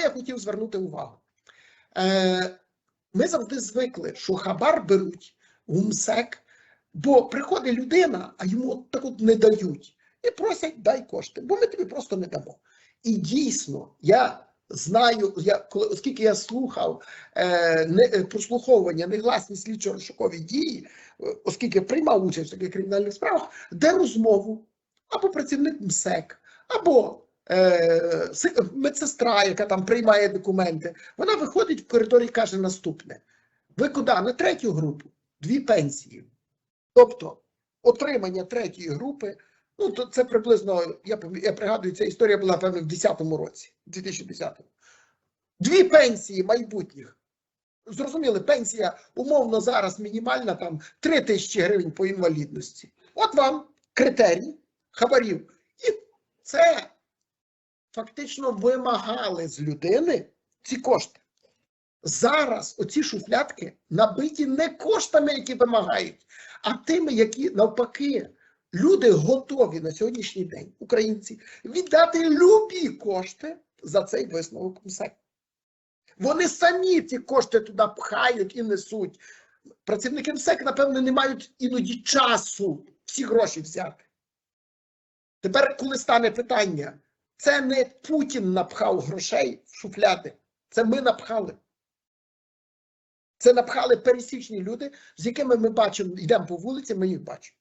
я хотів звернути увагу? Е, ми завжди звикли, що хабар беруть у МСЕК, бо приходить людина, а йому от так от не дають. І просять дай кошти, бо ми тобі просто не дамо. І дійсно, я знаю, я, оскільки я слухав е, не, е, прослуховування негласні слідчо-розшукові дії, е, оскільки приймав участь в таких кримінальних справах, де розмову або працівник МСЕК, або медсестра, яка там приймає документи, вона виходить в коридор і каже наступне: ви куди? На третю групу, дві пенсії. Тобто отримання третьої групи, ну то це приблизно, я, я пригадую, ця історія була певно в 10-му році, 2010-му. Дві пенсії майбутніх. Зрозуміли, пенсія умовно зараз мінімальна там 3 тисячі гривень по інвалідності. От вам критерій хабарів. І це фактично вимагали з людини ці кошти. Зараз оці шуфлятки набиті не коштами, які вимагають, а тими, які навпаки люди готові на сьогоднішній день, українці, віддати любі кошти за цей висновок МСЕК. Вони самі ці кошти туди пхають і несуть. Працівники МСЕК, напевно, не мають іноді часу всі гроші взяти. Тепер, коли стане питання, це не Путін напхав грошей в шуфляди, це ми напхали. Це напхали пересічні люди, з якими ми бачимо, йдемо по вулиці, ми їх бачимо.